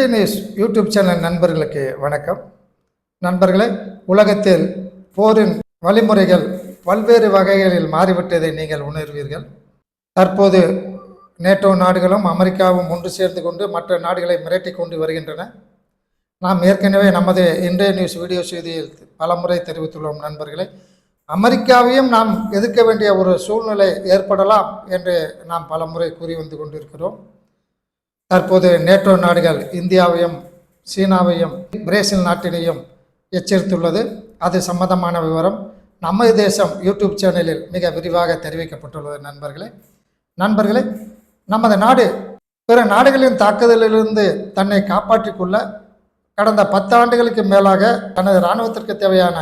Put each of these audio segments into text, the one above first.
இன்றைய news YouTube channel நண்பர்களுக்கு வணக்கம். நண்பர்களே உலகத்தில் போரின் வழிமுறைகள் பல்வேறு வகைகளில் மாறிவிட்டதை நீங்கள் உணர்வீர்கள். தற்போது நேட்டோ நாடுகளும் அமெரிக்காவும் ஒன்று சேர்ந்து கொண்டு மற்ற நாடுகளை மிரட்டி கொண்டு வருகின்றன. நாம் ஏற்கனவே நமது இன்றைய நியூஸ் வீடியோ செய்தியில் பலமுறை தெரிவித்துள்ளோம் நண்பர்களே. அமெரிக்காவையும் நாம் எதிர்க்க வேண்டிய ஒரு சூழ்நிலை ஏற்படலாம் என்று நாம் பலமுறை கூறி வந்து கொண்டிருக்கிறோம். தற்போது நேட்டோ நாடுகள் இந்தியாவையும் சீனாவையும் பிரேசில் நாட்டினையும் எச்சரித்துள்ளது. அது சம்பந்தமான விவரம் நம்ம தேசம் யூடியூப் சேனலில் மிக விரிவாக தெரிவிக்கப்பட்டுள்ளது நண்பர்களே. நண்பர்களே நமது நாடு பிற நாடுகளின் தாக்குதலிலிருந்து தன்னை காப்பாற்றிக் கொள்ள கடந்த பத்தாண்டுகளுக்கு மேலாக தனது இராணுவத்திற்கு தேவையான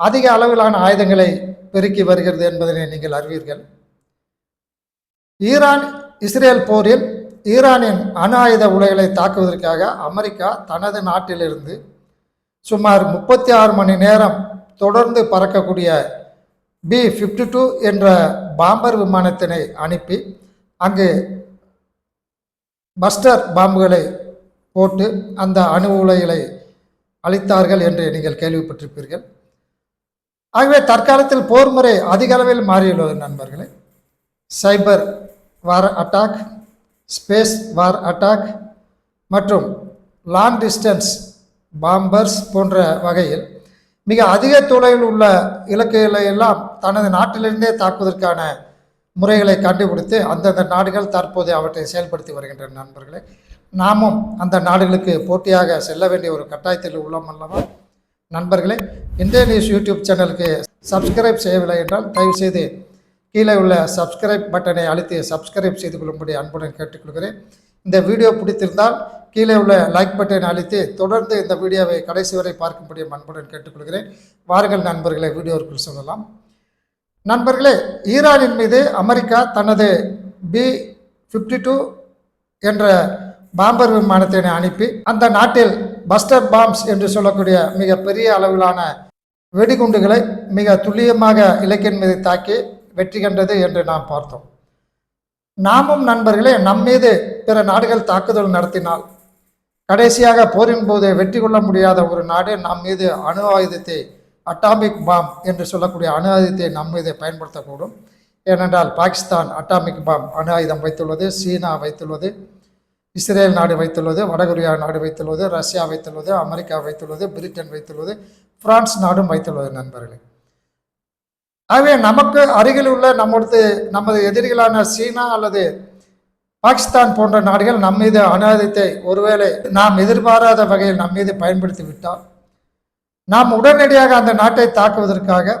அதிக அளவிலான ஆயுதங்களை பெருக்கி வருகிறது என்பதனை நீங்கள் அறிவீர்கள். ஈரான் இஸ்ரேல் போரில் ஈரானின் அணு ஆயுத உலைகளை தாக்குவதற்காக அமெரிக்கா தனது நாட்டிலிருந்து சுமார் முப்பத்தி ஆறு மணி நேரம் தொடர்ந்து பறக்கக்கூடிய பி ஃபிஃப்டி டூ என்ற பாம்பர் விமானத்தினை அனுப்பி அங்கு பஸ்டர் பாம்புகளை போட்டு அந்த அணு உலைகளை அளித்தார்கள் என்று நீங்கள் கேள்விப்பட்டிருப்பீர்கள். ஆகவே தற்காலத்தில் போர் முறை அதிக அளவில் மாறியுள்ளது நண்பர்களே. Cyber war attack space war attack மற்றும் லாங் டிஸ்டன்ஸ் பாம்பர்ஸ் போன்ற வகையில் மிக அதிக தொலைவில் உள்ள இலக்குகளை எல்லாம் தனது நாட்டிலிருந்தே தாக்குவதற்கான முறைகளை கண்டுபிடித்து அந்தந்த நாடுகள் தற்போது அவற்றை செயல்படுத்தி வருகின்றன நண்பர்களே. நாமும் அந்த நாடுகளுக்கு போட்டியாக செல்ல வேண்டிய ஒரு கட்டாயத்தில் உள்ளோம் அல்லவா? நண்பர்களே இந்திய நியூஸ் யூடியூப் சேனலுக்கு சப்ஸ்கிரைப் செய்யவில்லை என்றால் தயவுசெய்து கீழே உள்ள சப்ஸ்கிரைப் பட்டனை அழுத்தி சப்ஸ்கிரைப் செய்து கொள்ளும்படி அன்புடன் கேட்டுக்கொள்கிறேன். இந்த வீடியோ பிடித்திருந்தால் கீழே உள்ள லைக் பட்டனை அழுத்தி தொடர்ந்து இந்த வீடியோவை கடைசி வரை பார்க்கும்படி அன்புடன் கேட்டுக்கொள்கிறேன். வாருங்கள் நண்பர்களை வீடியோவுக்குள் சொல்லலாம். நண்பர்களே ஈரானின் மீது அமெரிக்கா தனது பி ஃபிஃப்டி டூ என்ற பாம்பர் விமானத்தினை அனுப்பி அந்த நாட்டில் பஸ்டர் பாம்ஸ் என்று சொல்லக்கூடிய மிக பெரிய அளவிலான வெடிகுண்டுகளை மிக துல்லியமாக இலக்கின் மீது தாக்கி வெற்றி கண்டது என்று நாம் பார்த்தோம். நாமும் நண்பர்களே நம் மீது பிற நாடுகள் தாக்குதல் நடத்தினால் கடைசியாக போரின் போது வெற்றி கொள்ள முடியாத ஒரு நாடு நம் மீது அணு ஆயுதத்தை அட்டாமிக் பாம் என்று சொல்லக்கூடிய அணு ஆயுதத்தை நம் மீது பயன்படுத்தக்கூடும். ஏனென்றால் பாகிஸ்தான் அட்டாமிக் பாம் அணு ஆயுதம் வைத்துள்ளது சீனா வைத்துள்ளது இஸ்ரேல் நாடு வைத்துள்ளது வடகொரியா நாடு வைத்துள்ளது ரஷ்யா வைத்துள்ளது அமெரிக்கா வைத்துள்ளது பிரிட்டன் வைத்துள்ளது பிரான்ஸ் நாடும் வைத்துள்ளது நண்பர்களே. ஆகவே நமக்கு அருகில் உள்ள நம்மளது நமது எதிரிகளான சீனா அல்லது பாகிஸ்தான் போன்ற நாடுகள் நம் மீது அனுமதித்தை ஒருவேளை நாம் எதிர்பாராத வகையில் நம் மீது பயன்படுத்தி விட்டால் நாம் உடனடியாக அந்த நாட்டை தாக்குவதற்காக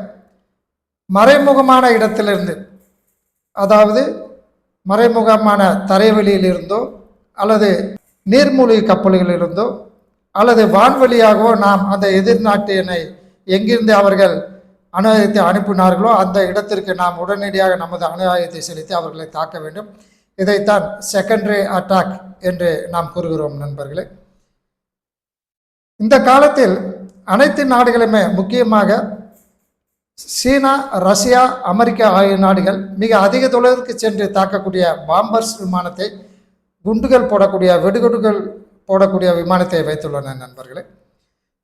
மறைமுகமான இடத்திலிருந்து அதாவது மறைமுகமான தரைவெளியிலிருந்தோ அல்லது நீர்மூழ்கி கப்பல்களிலிருந்தோ அல்லது வான்வழியாகவோ நாம் அந்த எதிர்நாட்டினை எங்கிருந்து அவர்கள் அணு அனுப்பினார்களோ அந்த இடத்திற்கு நாம் உடனடியாக நமது அணு செலுத்தி அவர்களை தாக்க வேண்டும். இதைத்தான் செகண்டரி அட்டாக் என்று நாம் கூறுகிறோம் நண்பர்களே. இந்த காலத்தில் அனைத்து நாடுகளுமே முக்கியமாக சீனா ரஷ்யா அமெரிக்கா ஆகிய நாடுகள் மிக அதிக தொலைவிற்கு சென்று தாக்கக்கூடிய பாம்பர்ஸ் விமானத்தை குண்டுகள் போடக்கூடிய வெடுகுண்டுகள் போடக்கூடிய விமானத்தை வைத்துள்ளன நண்பர்களே.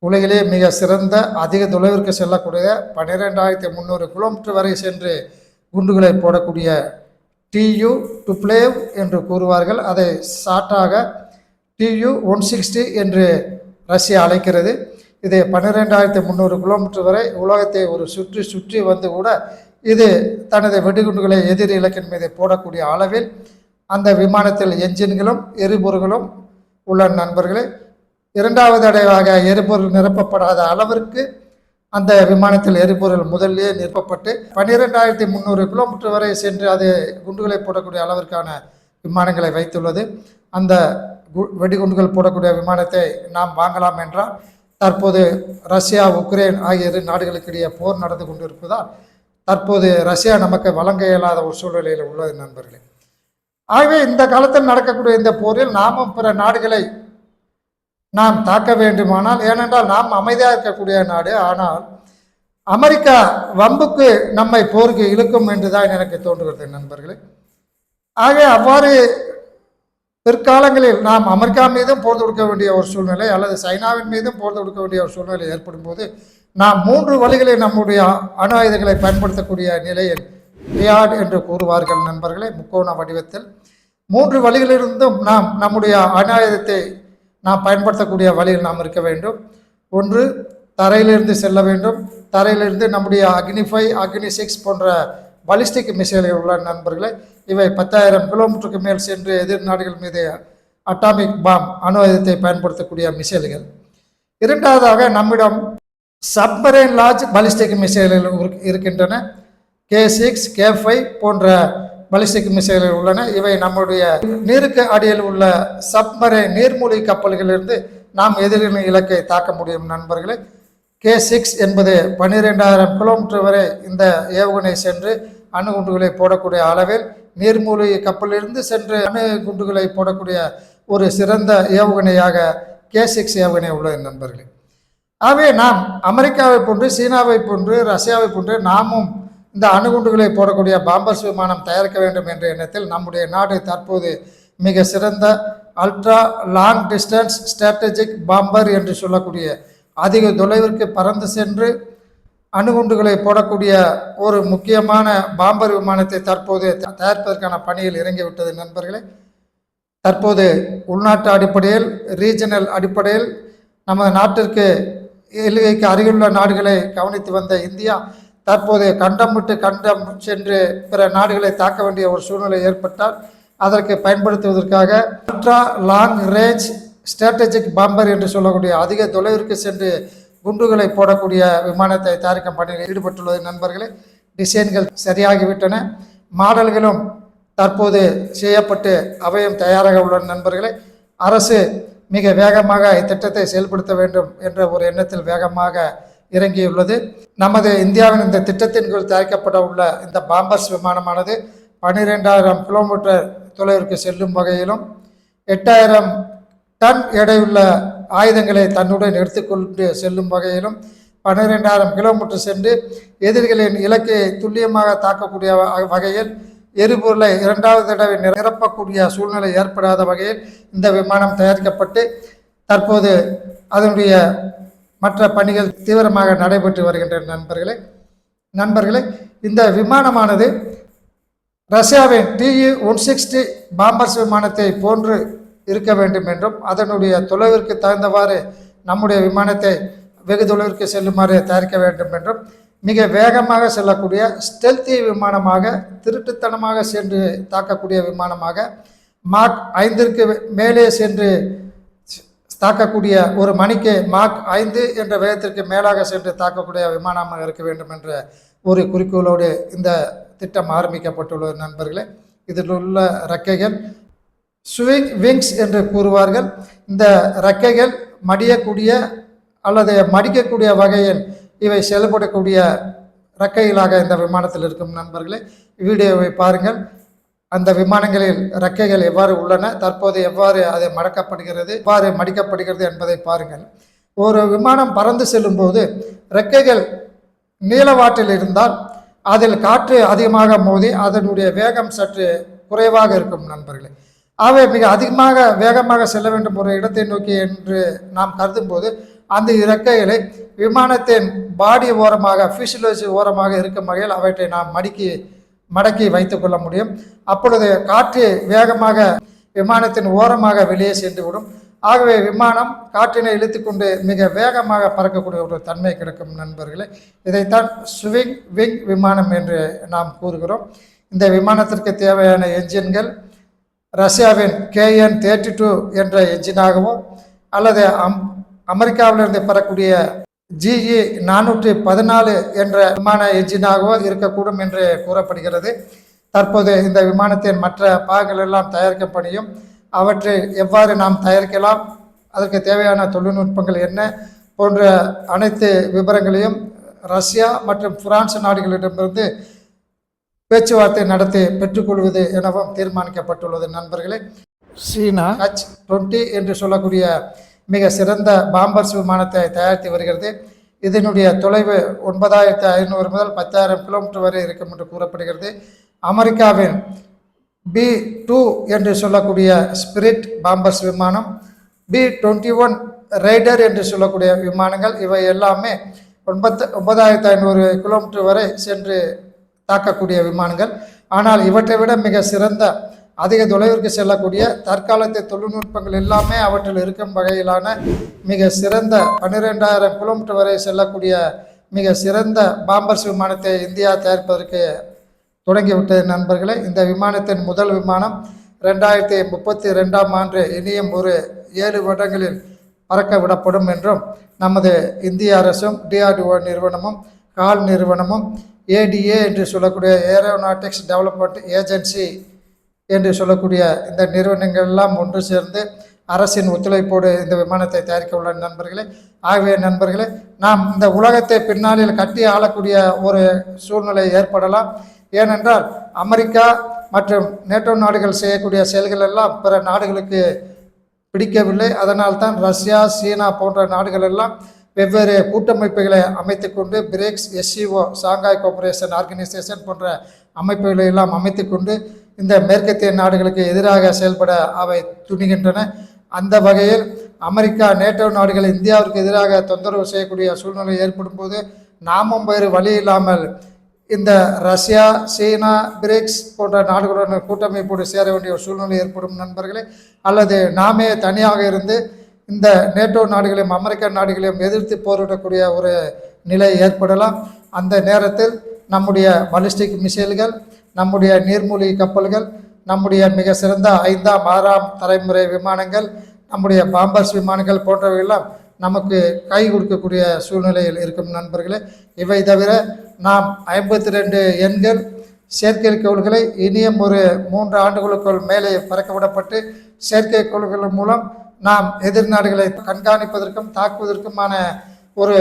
உலகிலே மிக சிறந்த அதிக தொலைவிற்கு செல்லக்கூடிய பன்னிரெண்டாயிரத்தி முந்நூறு கிலோமீட்டர் வரை சென்று குண்டுகளை போடக்கூடிய டியூ டு பிளேவ் என்று கூறுவார்கள். அதை ஷார்ட்டாக டியூ ஒன் சிக்ஸ்டி என்று ரஷ்யா அழைக்கிறது. இது பன்னிரெண்டாயிரத்தி முந்நூறு கிலோமீட்டர் வரை உலகத்தை ஒரு சுற்றி சுற்றி வந்து கூட இது தனது வெடிகுண்டுகளை எதிர் இலக்கின் மீது போடக்கூடிய அளவில் அந்த விமானத்தில் என்ஜின்களும் எரிபொருள்களும் உள்ள நண்பர்களே இரண்டாவது அடைவாக எரிபொருள் நிரப்பப்படாத அளவிற்கு அந்த விமானத்தில் எரிபொருள் முதல்லே நிரப்பப்பட்டு பன்னிரெண்டாயிரத்தி முந்நூறு கிலோமீட்டர் வரை சென்று அது குண்டுகளை போடக்கூடிய அளவிற்கான விமானங்களை வைத்துள்ளது. அந்த கு- வெடிகுண்டுகள் போடக்கூடிய விமானத்தை நாம் வாங்கலாம் என்றால் தற்போது ரஷ்யா உக்ரைன் ஆகிய இரு நாடுகளுக்கிடையே போர் நடந்து கொண்டிருப்பதால் தற்போது ரஷ்யா நமக்கு வழங்க இயலாத ஒரு சூழ்நிலையில் உள்ளது நண்பர்களே. ஆகவே இந்த காலத்தில் நடக்கக்கூடிய இந்த போரில் நாமும் பிற நாடுகளை நாம் தாக்க வேண்டுமானால் ஏனென்றால் நாம் அமைதியாக இருக்கக்கூடிய நாடு. ஆனால் அமெரிக்கா வம்புக்கு நம்மை போருக்கு இழுக்கும் என்றுதான் எனக்கு தோன்றுகிறது நண்பர்களே. ஆக அவ்வாறு பிற்காலங்களில் நாம் அமெரிக்கா மீதும் போர் தொடுக்க வேண்டிய ஒரு சூழ்நிலை அல்லது சைனாவின் மீதும் போர் தொடுக்க வேண்டிய ஒரு சூழ்நிலை ஏற்படும் போது நாம் மூன்று வழிகளில் நம்முடைய அணு ஆயுதங்களை பயன்படுத்தக்கூடிய நிலையில் ரியாட் என்று கூறுவார்கள் நண்பர்களே முக்கோண வடிவத்தில். மூன்று வழிகளிலிருந்தும் நாம் நம்முடைய அணு ஆயுதத்தை நாம் பயன்படுத்தக்கூடிய வழியில் நாம் இருக்க வேண்டும். ஒன்று தரையிலிருந்து செல்ல வேண்டும். தரையிலிருந்து நம்முடைய அக்னிஃபை அக்னி சிக்ஸ் போன்ற பாலிஸ்டிக் மிசைல்கள் உள்ள நண்பர்களே இவை பத்தாயிரம் கிலோமீட்டருக்கு மேல் சென்று எதிர் நாடுகள் மீது அட்டாமிக் பாம் அணு ஆயுதத்தை பயன்படுத்தக்கூடிய மிசைல்கள் இரண்டாவதாக நம்மிடம் சப்மரைன் லார்ஜ் பாலிஸ்டிக் மிசைல்கள் இருக்கின்றன. கே சிக்ஸ் கே ஃபைவ் போன்ற பலிஸ்டிக் மிசைல்கள் உள்ளன. இவை நம்முடைய நீருக்கு அடியில் உள்ள சப்மரை நீர்மூழ்கி கப்பல்களிலிருந்து நாம் எதிரின் இலக்கை தாக்க முடியும் நண்பர்களே. கே சிக்ஸ் என்பது பன்னிரெண்டாயிரம் கிலோமீட்டர் வரை இந்த ஏவுகணை சென்று அணு குண்டுகளை போடக்கூடிய அளவில் நீர்மூழ்கி கப்பலிலிருந்து சென்று அணு குண்டுகளை போடக்கூடிய ஒரு சிறந்த ஏவுகணையாக கே சிக்ஸ் ஏவுகணை உள்ளது நண்பர்களே. ஆகவே நாம் அமெரிக்காவை போன்று சீனாவை போன்று ரஷ்யாவை போன்று நாமும் இந்த அணுகுண்டுகளை போடக்கூடிய பாம்பர்ஸ் விமானம் தயாரிக்க வேண்டும் என்ற எண்ணத்தில் நம்முடைய நாடு தற்போது மிக சிறந்த ultra long distance strategic bomber என்று சொல்லக்கூடிய அதிக தொலைவிற்கு பறந்து சென்று அணுகுண்டுகளை போடக்கூடிய ஒரு முக்கியமான பாம்பர் விமானத்தை தற்போது தயாரிப்பதற்கான பணியில் இறங்கிவிட்டது நண்பர்களே. தற்போது உள்நாட்டு அடிப்படையில் ரீஜனல் அடிப்படையில் நமது நாட்டிற்கு எல்லைக்கு அருகிலுள்ள நாடுகளை கவனித்து வந்த இந்தியா தற்போது கண்டம் விட்டு கண்டம் சென்று பிற நாடுகளை தாக்க வேண்டிய ஒரு சூழ்நிலை ஏற்பட்டால் அதற்கு பயன்படுத்துவதற்காக ultra long range strategic bomber என்று சொல்லக்கூடிய அதிக தொலைவிற்கு சென்று குண்டுகளை போடக்கூடிய விமானத்தை தயாரிக்கும் பணியில் ஈடுபட்டுள்ளது நண்பர்களே. டிசைன்கள் சரியாகிவிட்டன. மாடல்களும் தற்போது செய்யப்பட்டு அவையும் தயாராக உள்ள நண்பர்களே. அரசு மிக வேகமாக இத்திட்டத்தை செயல்படுத்த வேண்டும் என்ற ஒரு எண்ணத்தில் வேகமாக இறங்கியுள்ளது. நமது இந்தியாவின் இந்த திட்டத்தின் கீழ் தயாரிக்கப்பட உள்ள இந்த பாம்பர்ஸ் விமானமானது பன்னிரெண்டாயிரம் கிலோமீட்டர் தொலைவிற்கு செல்லும் வகையிலும் எட்டாயிரம் டன் எடையுள்ள ஆயுதங்களை தன்னுடன் எடுத்துக்கொண்டு செல்லும் வகையிலும் பன்னிரெண்டாயிரம் கிலோமீட்டர் சென்று எதிரிகளின் இலக்கை துல்லியமாக தாக்கக்கூடிய வ- வகையில் எரிபொருளை இரண்டாவது தடவை நிரப்பக்கூடிய சூழ்நிலை ஏற்படாத வகையில் இந்த விமானம் தயாரிக்கப்பட்டு தற்போது அதனுடைய மற்ற பணிகள் தீவிரமாக நடைபெற்று வருகின்றன நண்பர்களே. நண்பர்களே இந்த விமானமானது ரஷ்யாவின் டிஇ ஒன் சிக்ஸ்டி பாம்பர்ஸ் விமானத்தை போன்று இருக்க வேண்டும் என்றும் அதனுடைய தொலைவிற்கு தகுந்தவாறு நம்முடைய விமானத்தை வெகு தொலைவிற்கு செல்லுமாறு தயாரிக்க வேண்டும் என்றும் மிக வேகமாக செல்லக்கூடிய ஸ்டெல்தி விமானமாக திருட்டுத்தனமாக சென்று தாக்கக்கூடிய விமானமாக மாக் ஐந்திற்கு மேலே சென்று தாக்கக்கூடிய ஒரு மணிக்கு மாக் ஐந்து என்ற வேகத்திற்கு மேலாக சென்று தாக்கக்கூடிய விமானமாக இருக்க வேண்டும் என்ற ஒரு குறிக்கோளோடு இந்த திட்டம் ஆரம்பிக்கப்பட்டுள்ளது நண்பர்களே. இதில் உள்ள ரெக்கைகள் ஸ்விங் விங்ஸ் என்று கூறுவார்கள். இந்த ரெக்கைகள் மடியக்கூடிய அல்லது மடிக்கக்கூடிய வகையில் இவை செயல்படக்கூடிய ரெக்கைகளாக இந்த விமானத்தில் இருக்கும் நண்பர்களே. வீடியோவை பாருங்கள். அந்த விமானங்களில் ரெக்கைகள் எவ்வாறு உள்ளன தற்போது எவ்வாறு அது மடக்கப்படுகிறது எவ்வாறு மடிக்கப்படுகிறது என்பதை பாருங்கள். ஒரு விமானம் பறந்து செல்லும்போது ரெக்கைகள் நீளவாட்டில் இருந்தால் அதில் காற்று அதிகமாக மோதி அதனுடைய வேகம் சற்று குறைவாக இருக்கும் நண்பர்களே. ஆகவே மிக அதிகமாக வேகமாக செல்ல வேண்டும் ஒரு இடத்தை நோக்கி என்று நாம் கருதும்போது அந்த இறக்கைகளை விமானத்தின் பாடி ஓரமாக ஃபியூசிலோஜி ஓரமாக இருக்கும் வகையில் அவற்றை நாம் மடிக்கி மடக்கி வைத்துக்கொள்ள முடியும். அப்பொழுது காற்று வேகமாக விமானத்தின் ஓரமாக வெளியே சென்றுவிடும். ஆகவே விமானம் காற்றினை இழுத்துக்கொண்டு மிக வேகமாக பறக்கக்கூடிய ஒரு தன்மை கிடைக்கும் நண்பர்களே. இதைத்தான் ஸ்விங் விங் விமானம் என்று நாம் கூறுகிறோம். இந்த விமானத்திற்கு தேவையான என்ஜின்கள் ரஷ்யாவின் கேஎன் தேர்ட்டி டூ என்ற என்ஜினாகவும் அல்லது அம் அமெரிக்காவிலிருந்து பெறக்கூடிய ஜிஇ நானூற்றி பதினாலு என்ற விமான என்ஜினாகவோ இருக்கக்கூடும் என்று கூறப்படுகிறது. தற்போது இந்த விமானத்தின் மற்ற பாகங்கள் எல்லாம் தயாரிக்கும் பணியும் அவற்றை எவ்வாறு நாம் தயாரிக்கலாம் அதற்கு தேவையான தொழில்நுட்பங்கள் என்ன போன்ற அனைத்து விவரங்களையும் ரஷ்யா மற்றும் பிரான்ஸ் நாடுகளிடமிருந்து பேச்சுவார்த்தை நடத்தி பெற்றுக்கொள்வது எனவும் தீர்மானிக்கப்பட்டுள்ளது நண்பர்களே. சீனா. ஹச் டுவெண்ட்டி என்று சொல்லக்கூடிய மிக சிறந்த பாம்பர்ஸ் விமானத்தை தயாரித்து வருகிறது. இதனுடைய தொலைவு ஒன்பதாயிரத்து ஐநூறு முதல் பத்தாயிரம் கிலோமீட்டர் வரை இருக்கும் என்று கூறப்படுகிறது. அமெரிக்காவின் பி டூ என்று சொல்லக்கூடிய ஸ்பிரிட் பாம்பர்ஸ் விமானம் பி டுவெண்ட்டி ஒன் ரைடர் என்று சொல்லக்கூடிய விமானங்கள் இவை எல்லாமே ஒன்பத்து ஒன்பதாயிரத்து ஐநூறு கிலோமீட்டர் வரை சென்று தாக்கக்கூடிய விமானங்கள். ஆனால் இவற்றை விட மிக சிறந்த அதிக தொலைவிற்கு செல்லக்கூடிய தற்காலத்தை தொழில்நுட்பங்கள் எல்லாமே அவற்றில் இருக்கும் வகையிலான மிக சிறந்த பன்னிரெண்டாயிரம் கிலோமீட்டர் வரை செல்லக்கூடிய மிக சிறந்த பாம்பர்ஸ் விமானத்தை இந்தியா தயாரிப்பதற்கு தொடங்கிவிட்டது நண்பர்களே. இந்த விமானத்தின் முதல் விமானம் ரெண்டாயிரத்தி முப்பத்தி ரெண்டாம் ஆண்டு இனியும் ஒரு ஏழு வருடங்களில் பறக்க விடப்படும் என்றும் நமது இந்திய அரசும் டிஆர்டிஓ நிறுவனமும் கால் நிறுவனமும் ஏடிஏ என்று சொல்லக்கூடிய ஏரோநாட்டிக்ஸ் டெவலப்மெண்ட் ஏஜென்சி என்று சொல்லக்கூடிய இந்த நிறுவனங்கள் எல்லாம் ஒன்று சேர்ந்து அரசின் ஒத்துழைப்போடு இந்த விமானத்தை தயாரிக்க உள்ள நண்பர்களே. ஆகவே நண்பர்களே நாம் இந்த உலகத்தை பின்னாளில் கட்டி ஆளக்கூடிய ஒரு சூழ்நிலை ஏற்படலாம். ஏனென்றால் அமெரிக்கா மற்றும் நேட்டோ நாடுகள் செய்யக்கூடிய செயல்கள் எல்லாம் பிற நாடுகளுக்கு பிடிக்கவில்லை. அதனால் தான் ரஷ்யா சீனா போன்ற நாடுகள் எல்லாம் வெவ்வேறு கூட்டமைப்புகளை அமைத்து கொண்டு BRICS SCO Shanghai cooperation organisation போன்ற அமைப்புகளை எல்லாம் அமைத்து கொண்டு இந்த மேற்கத்திய நாடுகளுக்கு எதிராக செயல்பட அவை துணிகின்றன. அந்த வகையில் அமெரிக்கா நேட்டோ நாடுகள் இந்தியாவிற்கு எதிராக தொந்தரவு செய்யக்கூடிய சூழ்நிலை ஏற்படும் போது நாமும் வேறு வழி இல்லாமல் இந்த ரஷ்யா சீனா பிரிக்ஸ் போன்ற நாடுகளுடன் கூட்டமைப்போடு சேர வேண்டிய ஒரு சூழ்நிலை ஏற்படும் நண்பர்களே. அல்லது நாமே தனியாக இருந்து இந்த நேட்டோ நாடுகளையும் அமெரிக்க நாடுகளையும் எதிர்த்து போரிடக்கூடிய ஒரு நிலை ஏற்படலாம். அந்த நேரத்தில் நம்முடைய பலிஸ்டிக் மிசைல்கள் நம்முடைய நீர்மூழ்கி கப்பல்கள் நம்முடைய மிக சிறந்த ஐந்தாம் ஆறாம் தலைமுறை விமானங்கள் நம்முடைய பாம்பர்ஸ் விமானங்கள் போன்றவையெல்லாம் நமக்கு கை கொடுக்கக்கூடிய சூழ்நிலையில் இருக்கும் நண்பர்களே. இவை தவிர நாம் ஐம்பத்தி ரெண்டு எண்கள் செயற்கைக்கோள்களை இனியும் ஒரு மூன்று ஆண்டுகளுக்குள் மேலே பறக்க விடப்பட்டு செயற்கைக்கோள்கள் மூலம் நாம் எதிர்நாடுகளை கண்காணிப்பதற்கும் தாக்குவதற்குமான ஒரு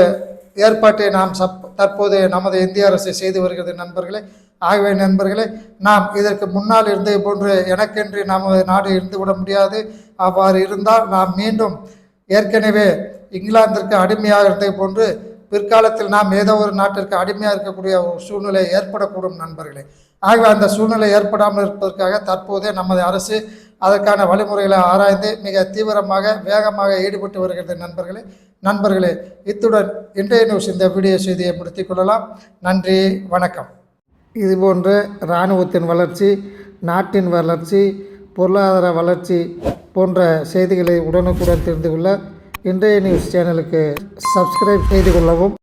ஏற்பாட்டை நாம் சப் தற்போது நமது இந்திய அரசு செய்து வருகிறது நண்பர்களே. ஆகவே நண்பர்களே நாம் இதற்கு முன்னால் இருந்து போன்று எனக்கென்று நமது நாடு இருந்து விட முடியாது. அவ்வாறு இருந்தால் நாம் மீண்டும் ஏற்கனவே இங்கிலாந்திற்கு அடிமையாக இருந்தது போன்று பிற்காலத்தில் நாம் ஏதோ ஒரு நாட்டிற்கு அடிமையாக இருக்கக்கூடிய ஒரு சூழ்நிலை ஏற்படக்கூடும் நண்பர்களே. ஆகவே அந்த சூழ்நிலை ஏற்படாமல் இருப்பதற்காக தற்போதே நமது அரசு அதற்கான வழிமுறைகளை ஆராய்ந்து மிக தீவிரமாக வேகமாக ஈடுபட்டு வருகிறது நண்பர்களே. நண்பர்களே இத்துடன் இன்றைய நியூஸ் இந்த வீடியோ செய்தியை முடித்துக் கொள்ளலாம். நன்றி வணக்கம். இதுபோன்று இராணுவத்தின் வளர்ச்சி நாட்டின் வளர்ச்சி பொருளாதார வளர்ச்சி போன்ற செய்திகளை உடனுக்குடன் தெரிந்து கொள்ள இன்றைய நியூஸ் சேனலுக்கு சப்ஸ்கிரைப் செய்து கொள்ளவும்.